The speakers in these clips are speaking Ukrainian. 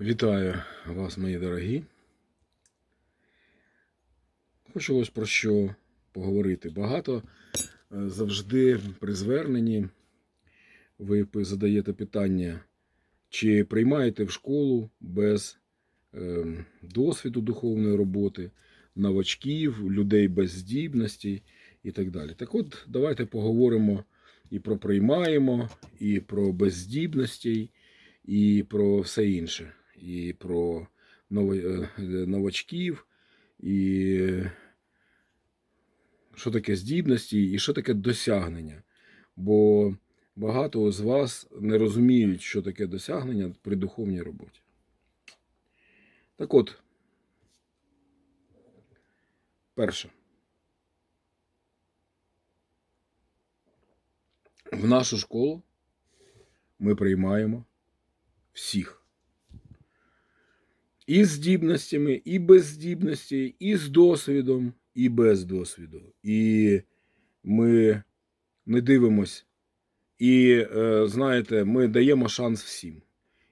Вітаю вас, мої дорогі. Хочу ось про що поговорити. Багато е, завжди при зверненні ви задаєте питання, чи приймаєте в школу без е, досвіду духовної роботи, новачків, людей без здібностей і так далі. Так от, давайте поговоримо і про приймаємо, і про безздібностей, і про все інше, і про е, новачків, і що таке здібності, і що таке досягнення. Бо багато з вас не розуміють, що таке досягнення при духовній роботі. Так от, перше. В нашу школу ми приймаємо всіх. І з здібностями, і без здібностей, і з досвідом, і без досвіду. І ми не дивимось. І е, знаєте, ми даємо шанс всім.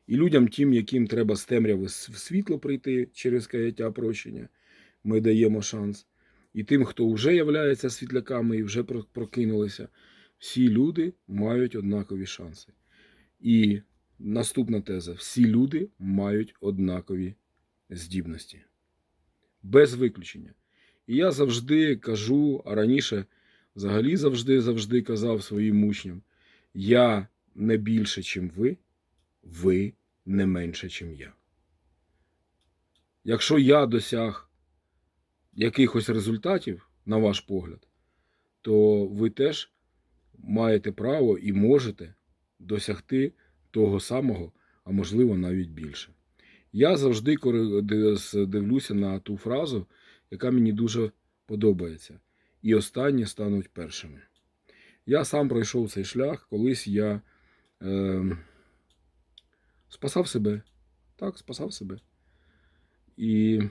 І людям, тим, яким треба з темряви в світло прийти через каяття прощення, ми даємо шанс. І тим, хто вже являється світляками і вже прокинулися, всі люди мають однакові шанси. І наступна теза: всі люди мають однакові здібності. Без виключення. І я завжди кажу, а раніше взагалі завжди завжди казав своїм учням: я не більше, чим ви, ви не менше, чим я. Якщо я досяг якихось результатів, на ваш погляд, то ви теж маєте право і можете досягти того самого, а можливо навіть більше. Я завжди дивлюся на ту фразу, яка мені дуже подобається. І останні стануть першими. Я сам пройшов цей шлях, колись я е, спасав себе. Так, спасав себе. І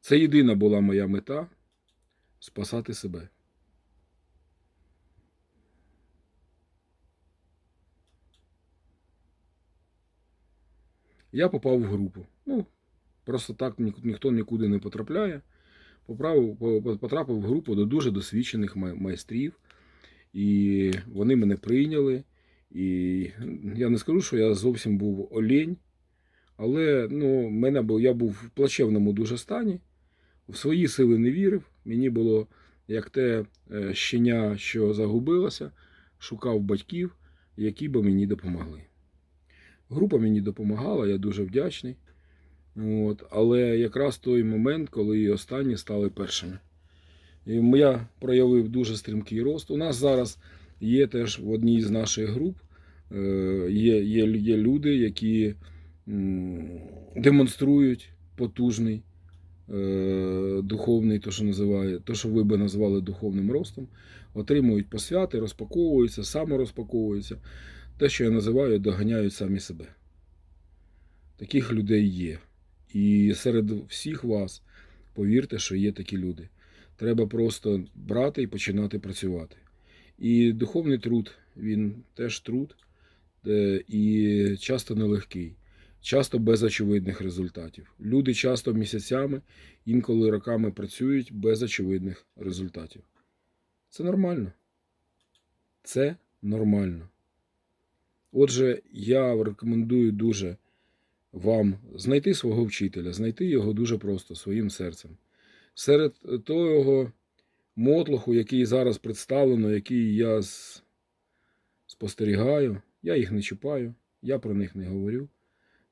це єдина була моя мета спасати себе. Я попав в групу. Ну, просто так ні- ніхто нікуди не потрапляє. Поправив, потрапив в групу до дуже досвідчених майстрів. І вони мене прийняли. І я не скажу, що я зовсім був олень, але ну, мене я був в плачевному дуже стані, в свої сили не вірив. Мені було як те е, щеня, що загубилося, шукав батьків, які би мені допомогли. Група мені допомагала, я дуже вдячний. От, але якраз той момент, коли останні стали першими. І я проявив дуже стрімкий рост. У нас зараз є теж в одній з наших груп е, є, є, є люди, які демонструють потужний е, духовний, то, що називає, то, що ви би назвали духовним ростом, отримують посвяти, розпаковуються, саморозпаковуються. Те, що я називаю, доганяють самі себе. Таких людей є. І серед всіх вас, повірте, що є такі люди. Треба просто брати і починати працювати. І духовний труд, він теж труд, е, і часто нелегкий, часто без очевидних результатів. Люди часто місяцями, інколи роками працюють без очевидних результатів. Це нормально. Це нормально. Отже, я рекомендую дуже вам знайти свого вчителя, знайти його дуже просто своїм серцем. Серед того мотлоху, який зараз представлено, який я спостерігаю, я їх не чіпаю, я про них не говорю.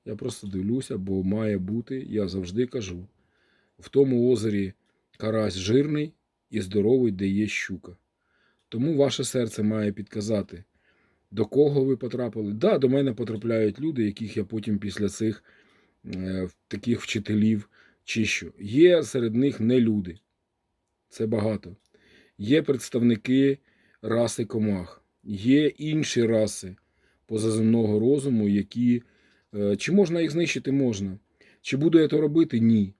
Я просто дивлюся, бо має бути, я завжди кажу, в тому озері карась жирний і здоровий, де є щука. Тому ваше серце має підказати, до кого ви потрапили. Да, до мене потрапляють люди, яких я потім після цих е, таких вчителів чищу. Є серед них не люди. Це багато. Є представники раси комах, є інші раси позаземного розуму, які. е, Чи можна їх знищити? Можна. Чи буду я то робити? Ні.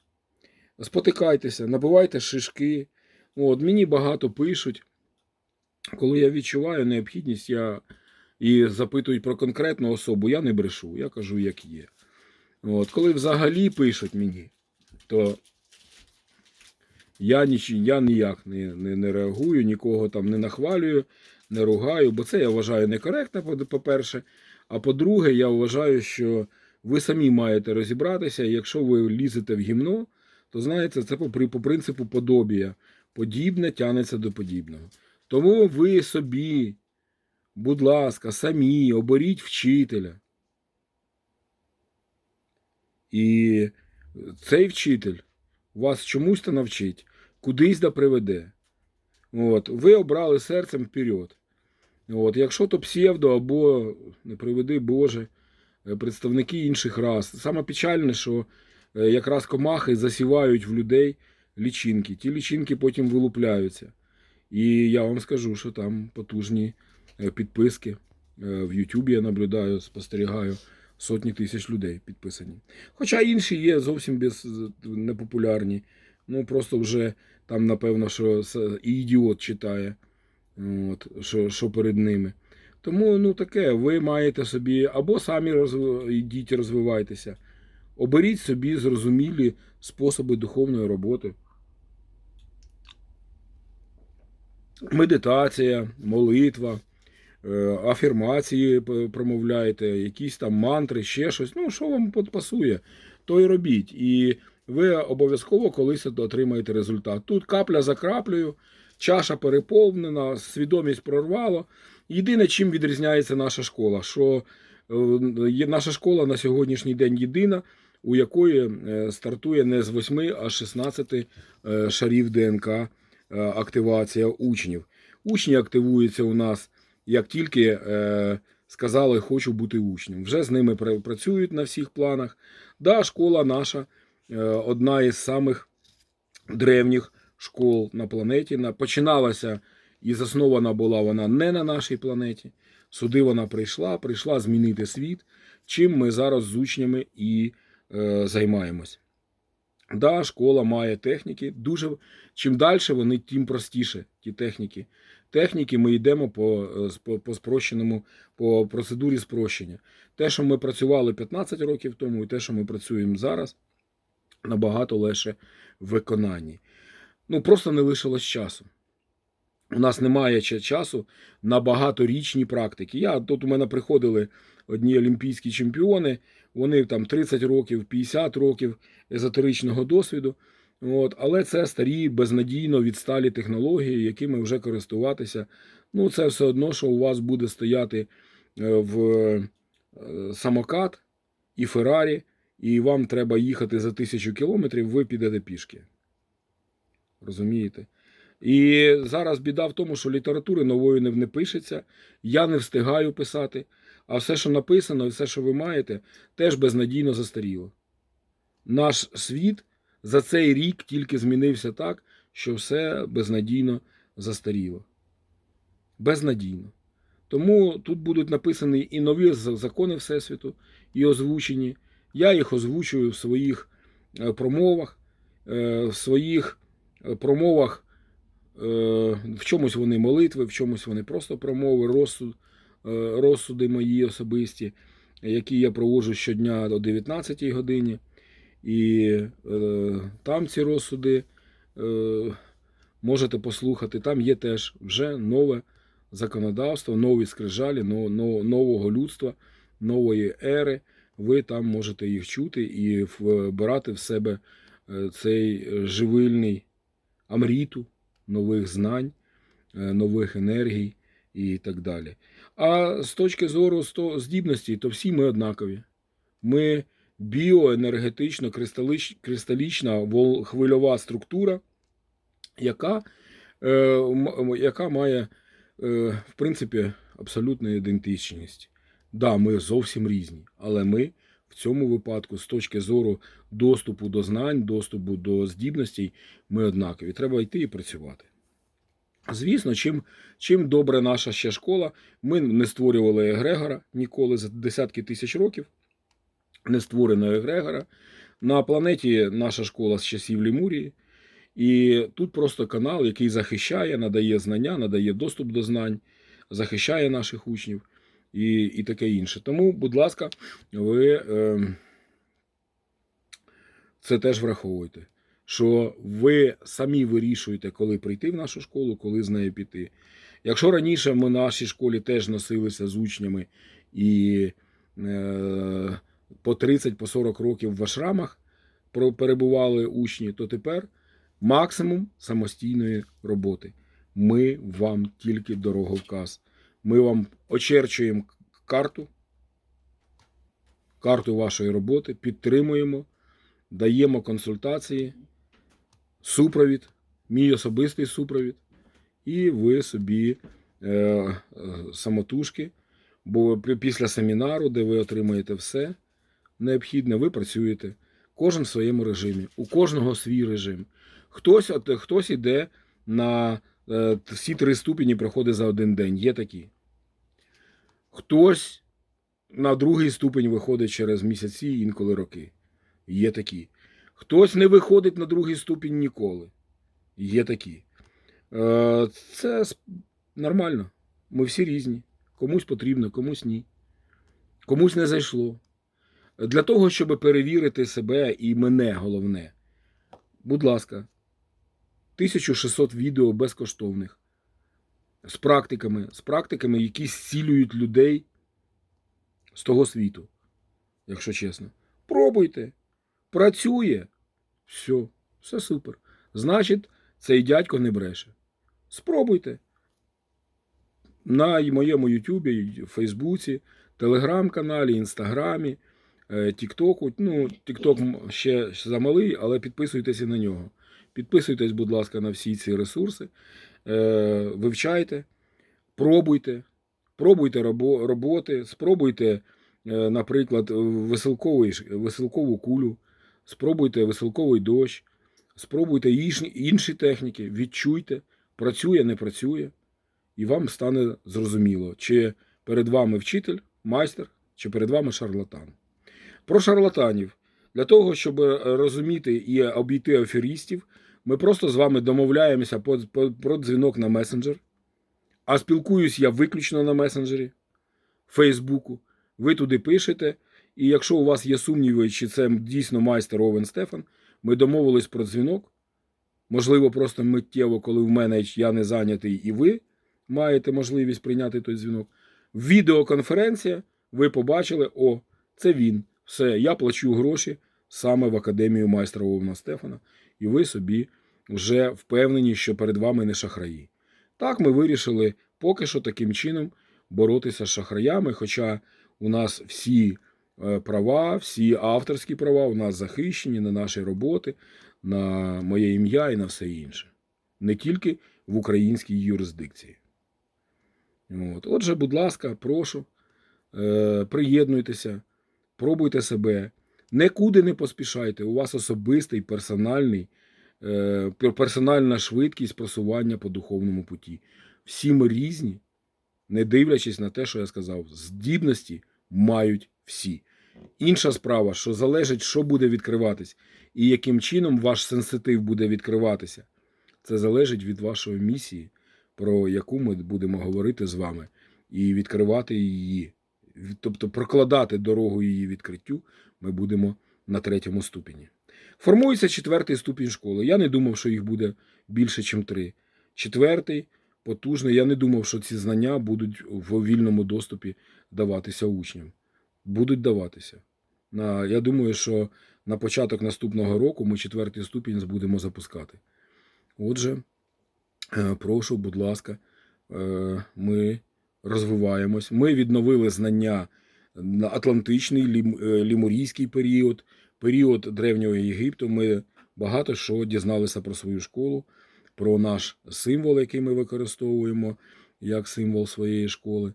Спотикайтеся, набивайте шишки. От, мені багато пишуть. Коли я відчуваю необхідність, я і запитують про конкретну особу, я не брешу, я кажу, як є. От, коли взагалі пишуть мені, то я, ніч, я ніяк не, не, не реагую, нікого там не нахвалюю, не ругаю, бо це я вважаю некоректно, по- по-перше. А по-друге, я вважаю, що ви самі маєте розібратися, і якщо ви лізете в гімно, то знаєте, це по, по принципу подобія. Подібне тянеться до подібного. Тому ви собі, будь ласка, самі оберіть вчителя. І цей вчитель вас чомусь то навчить, кудись да приведе. От, ви обрали серцем вперед. От, якщо то псевдо або, не приведи Боже, представники інших рас. Саме печальне, що е, якраз комахи засівають в людей лічинки. Ті лічинки потім вилупляються. І я вам скажу, що там потужні підписки. Е, В Ютубі я наблюдаю, спостерігаю сотні тисяч людей підписані. Хоча інші є зовсім без, непопулярні. Ну просто вже там, напевно, що і ідіот читає, от, що, що перед ними. Тому ну таке, ви маєте собі або самі розв... йдіть, розвивайтеся, оберіть собі зрозумілі способи духовної роботи. Медитація, молитва, е, афірмації промовляєте, якісь там мантри, ще щось. Ну, що вам пасує, то й робіть. І ви обов'язково колись отримаєте результат. Тут капля за краплею, чаша переповнена, свідомість прорвало. Єдине, чим відрізняється наша школа, що е, наша школа на сьогоднішній день єдина, у якої е, стартує не з 8, а з 16 е, шарів ДНК е, активація учнів. Учні активуються у нас як тільки е, сказали, хочу бути учнем. Вже з ними пра- працюють на всіх планах. Да, школа наша е, одна із самих древніх школ на планеті. На- Починалася і заснована була вона не на нашій планеті. Сюди вона прийшла, прийшла змінити світ, чим ми зараз з учнями і е, займаємось. Да, школа має техніки. Дуже чим далі вони, тим простіше ті техніки. Техніки ми йдемо по, е, по, по спрощеному, по процедурі спрощення. Те, що ми працювали 15 років тому, і те, що ми працюємо зараз, набагато легше в виконанні. Ну, просто не лишилось часу. У нас немає ще часу на багаторічні практики. Я тут у мене приходили одні олімпійські чемпіони, вони там 30 років, 50 років езотеричного досвіду. От, але це старі, безнадійно відсталі технології, якими вже користуватися. Ну, це все одно, що у вас буде стояти е, в е, самокат і Феррарі, і вам треба їхати за тисячу кілометрів, ви підете пішки. Розумієте? І зараз біда в тому, що літератури нової не, пишеться, я не встигаю писати, а все, що написано, і все, що ви маєте, теж безнадійно застаріло. Наш світ за цей рік тільки змінився так, що все безнадійно застаріло. Безнадійно. Тому тут будуть написані і нові закони Всесвіту, і озвучені. Я їх озвучую в своїх е, промовах, е, в своїх е, промовах в чомусь вони молитви, в чомусь вони просто промови, розсуд, розсуди мої особисті, які я проводжу щодня о 19 годині. І е, там ці розсуди е, можете послухати. Там є теж вже нове законодавство, нові скрижалі, но, но, нового людства, нової ери. Ви там можете їх чути і вбирати в себе е, цей е, живильний амріту нових знань, е, нових енергій і так далі. А з точки зору здібності, то всі ми однакові. Ми біоенергетично кристалічна хвильова структура, яка, е, яка має, е, в принципі, абсолютну ідентичність. Да, ми зовсім різні, але ми в цьому випадку, з точки зору доступу до знань, доступу до здібностей, ми однакові. Треба йти і працювати. Звісно, чим, чим добре наша ще школа, ми не створювали егрегора ніколи за десятки тисяч років, не створено егрегора. На планеті наша школа з часів Лемурії. І тут просто канал, який захищає, надає знання, надає доступ до знань, захищає наших учнів. і, і таке інше. Тому, будь ласка, ви е, це теж враховуйте. Що ви самі вирішуєте, коли прийти в нашу школу, коли з нею піти. Якщо раніше ми в нашій школі теж носилися з учнями і е, по 30 по 40 років в ашрамах перебували учні, то тепер максимум самостійної роботи. Ми вам тільки дороговказ. Ми вам очерчуємо карту, карту вашої роботи, підтримуємо, даємо консультації, супровід, мій особистий супровід, і ви собі е, е, самотужки, бо після семінару, де ви отримаєте все необхідне, ви працюєте. Кожен в своєму режимі, у кожного свій режим. Хтось, от, хтось іде на е, всі три ступені проходить за один день. Є такі. Хтось на другий ступень виходить через місяці, інколи роки. Є такі. Хтось не виходить на другий ступінь ніколи. Є такі. Е, Це нормально. Ми всі різні. Комусь потрібно, комусь ні. Комусь не зайшло. Для того, щоб перевірити себе і мене головне, будь ласка, 1600 відео безкоштовних з практиками, з практиками, які зцілюють людей з того світу, якщо чесно. Пробуйте. Працює. Все, все супер. Значить, цей дядько не бреше. Спробуйте. На моєму Ютубі, Фейсбуці, Телеграм-каналі, Інстаграмі, Тіктоку. Ну, Тікток ще замалий, але підписуйтесь і на нього. Підписуйтесь, будь ласка, на всі ці ресурси. Е, Вивчайте, пробуйте, пробуйте роботи, спробуйте, е, наприклад, веселкову кулю, спробуйте веселковий дощ, спробуйте інші техніки, відчуйте, працює, не працює, і вам стане зрозуміло, чи перед вами вчитель, майстер, чи перед вами шарлатан. Про шарлатанів. Для того, щоб е, розуміти і обійти аферістів, ми просто з вами домовляємося про дзвінок на месенджер. А спілкуюсь я виключно на месенджері Фейсбуку. Ви туди пишете. І якщо у вас є сумніви, чи це дійсно майстер Овен Стефан, ми домовились про дзвінок. Можливо, просто миттєво, коли в мене я не зайнятий, і ви маєте можливість прийняти той дзвінок. Відеоконференція, ви побачили, о, це він. Все, я плачу гроші саме в академію майстра Овна Стефана, і ви собі вже впевнені, що перед вами не шахраї. Так, ми вирішили поки що таким чином боротися з шахраями, хоча у нас всі е, права, всі авторські права у нас захищені на наші роботи, на моє ім'я і на все інше. Не тільки в українській юрисдикції. От. Отже, будь ласка, прошу, е, приєднуйтеся, пробуйте себе, нікуди не поспішайте. У вас особистий персональний, е, персональна швидкість просування по духовному путі. Всі ми різні, не дивлячись на те, що я сказав, здібності мають всі. Інша справа, що залежить, що буде відкриватись, і яким чином ваш сенситив буде відкриватися. Це залежить від вашої місії, про яку ми будемо говорити з вами, і відкривати її. Тобто прокладати дорогу її відкриттю ми будемо на третьому ступені. Формується четвертий ступінь школи. Я не думав, що їх буде більше, ніж три. Четвертий, потужний. Я не думав, що ці знання будуть в вільному доступі даватися учням. Будуть даватися. Я думаю, що на початок наступного року ми четвертий ступінь будемо запускати. Отже, е, прошу, будь ласка, е, ми розвиваємось. Ми відновили знання на атлантичний, е, лімурійський період, період Древнього Єгипту. Ми багато що дізналися про свою школу, про наш символ, який ми використовуємо як символ своєї школи.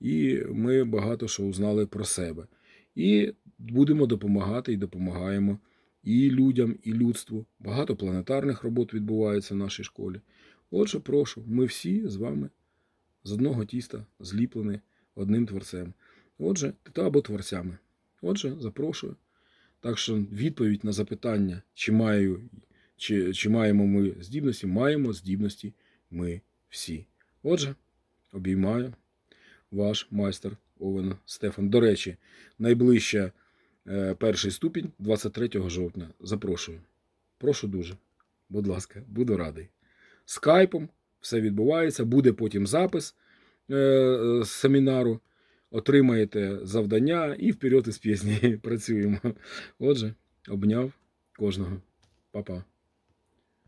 І ми багато що узнали про себе. І будемо допомагати і допомагаємо і людям, і людству. Багато планетарних робот відбувається в нашій школі. Отже, прошу, ми всі з вами з одного тіста зліплені одним творцем. Отже, та або творцями. Отже, запрошую. Так що відповідь на запитання, чи, маю, чи, чи маємо ми здібності, маємо здібності ми всі. Отже, обіймаю ваш майстер Овен Стефан. До речі, найближча е, перший ступінь 23 жовтня. Запрошую. Прошу дуже. Будь ласка, буду радий. Скайпом все відбувається, буде потім запис е, е, семінару. Отримаєте завдання і вперед із пісні працюємо. Отже, обняв кожного. Па-па.